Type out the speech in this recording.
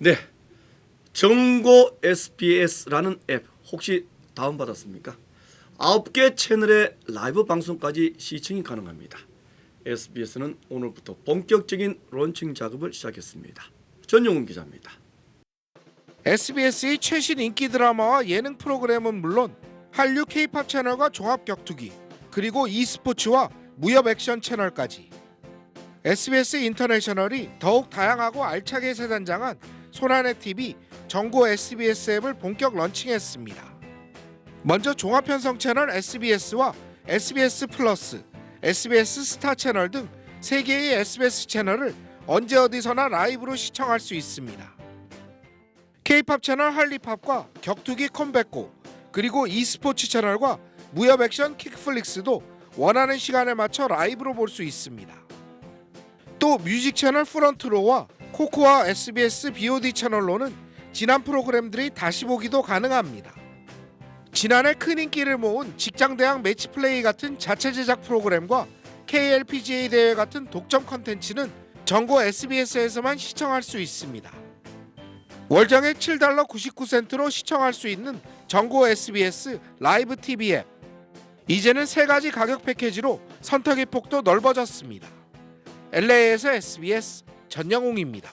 네. 정고 SBS라는 앱 혹시 다운받았습니까? 아홉 개 채널의 라이브 방송까지 시청이 가능합니다. SBS는 오늘부터 본격적인 론칭 작업을 시작했습니다. 전용훈 기자입니다. SBS의 최신 인기 드라마와 예능 프로그램은 물론 한류 K-팝 채널과 종합 격투기 그리고 e스포츠와 무협 액션 채널까지 SBS 인터내셔널이 더욱 다양하고 알차게 재단장한 손안의 TV 정고 SBS 앱을 본격 런칭했습니다. 먼저 종합 편성 채널 SBS와 SBS 플러스, SBS 스타 채널 등세 개의 SBS 채널을 언제 어디서나 라이브로 시청할 수 있습니다. K-팝 채널 할리팝과 격투기 컴백고 그리고 e스포츠 채널과 무협 액션 킥플릭스도 원하는 시간에 맞춰 라이브로 볼 수 있습니다. 또 뮤직 채널 프런트로와 코코아 SBS BOD 채널로는 지난 프로그램들이 다시 보기도 가능합니다. 지난해 큰 인기를 모은 직장대학 매치플레이 같은 자체 제작 프로그램과 KLPGA 대회 같은 독점 컨텐츠는 전국 SBS에서만 시청할 수 있습니다. 월정액 7달러 99센트로 시청할 수 있는 전고 SBS 라이브 TV 앱. 이제는 세 가지 가격 패키지로 선택의 폭도 넓어졌습니다. LA에서 SBS 전영웅입니다.